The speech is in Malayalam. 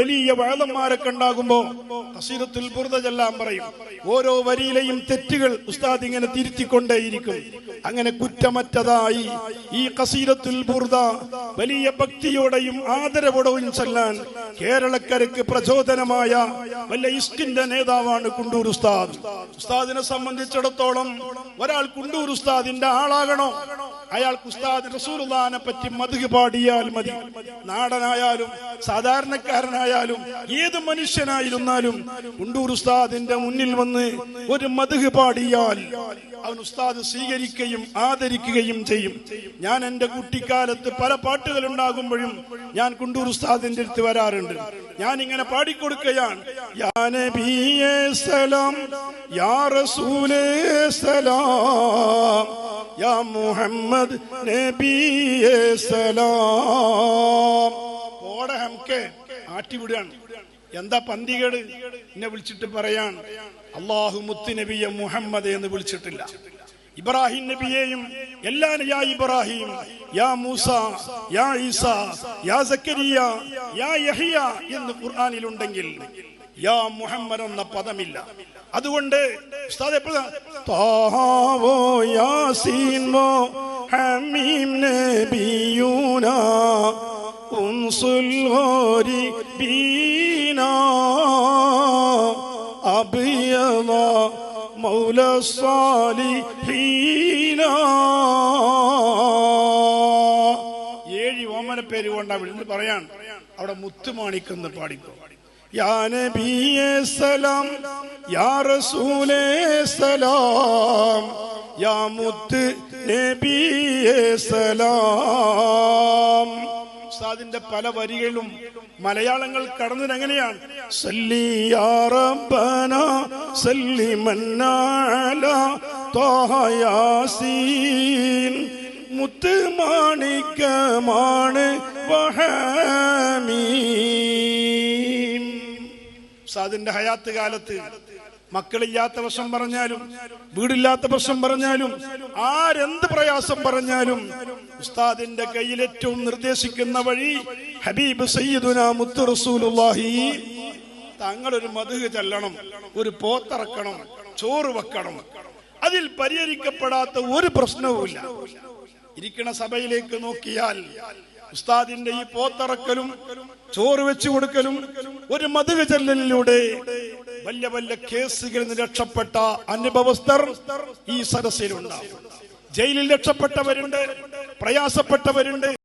വലിയ വാദന്മാരൊക്കെ ഉണ്ടാകുമ്പോ കസീരത്തുൽ ബുർദ ചെല്ലാൻ പറയും. ഓരോ വരിയിലെയും തെറ്റുകൾ ഉസ്താദ് ഇങ്ങനെ തിരുത്തിക്കൊണ്ടേയിരിക്കും. അങ്ങനെ കുറ്റമറ്റതായി ഈ കസീരത്തുൽ ബുർദ വലിയ ഭക്തിയോടെയും ആദരവോടെയും ചെല്ലാൻ കേരളക്കരക്ക് പ്രചോദനമായ വല്ല ഇസ്കിന്റെ നേതാവാണ് കുണ്ടൂർ ഉസ്താദ്. ഉസ്താദിനെ സംബന്ധിച്ചിടത്തോളം ഒരാൾ കുണ്ടൂർ ഉസ്താദിന്റെ ആളാകണോ? അയാൾക്ക് ഉസ്താദ് റസൂലുള്ളാനെ പറ്റി മധുക പാടിയാൽ മതി. നാടനായാലും സാധാരണക്കാരനായാലും ഏത് മനുഷ്യനായിരുന്നാലും ഉണ്ടൂർ ഉസ്താദിന്റെ മുന്നിൽ വന്ന് ഒരു മധുക പാടിയാൽ അവൻ ഉസ്താദ് സ്വീകരിക്കുകയും ആദരിക്കുകയും ചെയ്യും. ഞാൻ എന്റെ കുട്ടിക്കാലത്ത് പല പാട്ടുകൾ ഉണ്ടാകുമ്പോഴും ഞാൻ കുണ്ടൂർ ഉസ്താദിന്റെ അടുത്ത് വരാറുണ്ട്. ഞാൻ ഇങ്ങനെ പാടിക്കൊടുക്കുകയാണ് സലാം യാ റസൂലേ സലാം യാ മുഹമ്മദ് നബിയേ സലാം. പോടെ ഹംക്കെ ആട്ടിവിടുകയാണ്. എന്താ പന്തികേട്? എന്നെ വിളിച്ചിട്ട് പറയാൻ. അള്ളാഹു മുത്ത് നബിയെ മുഹമ്മദ് എന്ന് വിളിച്ചിട്ടില്ല. ഇബ്രാഹിം നബിയെയും എല്ലാ യാ ഇബ്രാഹിം യാ മൂസ യാ ഈസ യാ സക്കരിയ യാ യഹിയ എന്ന് ഖുർആനിലുണ്ടെങ്കിൽ യാ മുഹമ്മദ് എന്ന പദമില്ല. അതുകൊണ്ട് ഉസ്താദ് എപ്പോഴാ? താവോ യാസീനോ نبينا നബിയൂന ഉൻസുൽ أبيض مولى الصالحين. ഏഴ് ഓമന പേര് കൊണ്ടാ പറയാൻ. അവിടെ മുത്തുമാണിക്കെന്ന് പാടിക്കോ. യാ നബിയേ സലാം യാ റസൂലേ സലാം യാ മുത്ത് നബിയേ സലാം. ഉസ്താദിന്റെ പല വരികളും മലയാളങ്ങൾ കടന്നത് എങ്ങനെയാണ് മുത്ത് മാണിക്കമാണ് വഹമീം ഉസ്താദിന്റെ ഹയാത്ത് കാലത്ത് മക്കളില്ലാത്ത വശം പറഞ്ഞാലും വീടില്ലാത്ത വശം പറഞ്ഞാലും ആരെന്ത് പ്രയാസം പറഞ്ഞാലും ഉസ്താദിന്റെ കയ്യിൽ ഏറ്റവും നിർദ്ദേശിക്കുന്ന വഴി ഹബീബ് സയ്യിദുന മുത്തു റസൂലുള്ളാഹി. തങ്ങളൊരു മധുഹ് ചെല്ലണം ഒരു പോത്തറക്കണം ചോറ് വെക്കണം. അതിൽ പരിഹരിക്കപ്പെടാത്ത ഒരു പ്രശ്നവുമില്ല ഇരിക്കണ സഭയിലേക്ക് നോക്കിയാൽ ഉസ്താദിന്റെ ഈ പോത്തറക്കലും ചോറ് വെച്ചു കൊടുക്കലും ഒരു മധുക ചെല്ലലിലൂടെ വലിയ വലിയ കേസുകളിൽ നിന്ന് രക്ഷപ്പെട്ട അനുഭവസ്ഥർ ഈ സദസ്സിലുണ്ടാവും. ജയിലിൽ രക്ഷപ്പെട്ടവരുണ്ട് പ്രയാസപ്പെട്ടവരുണ്ട്.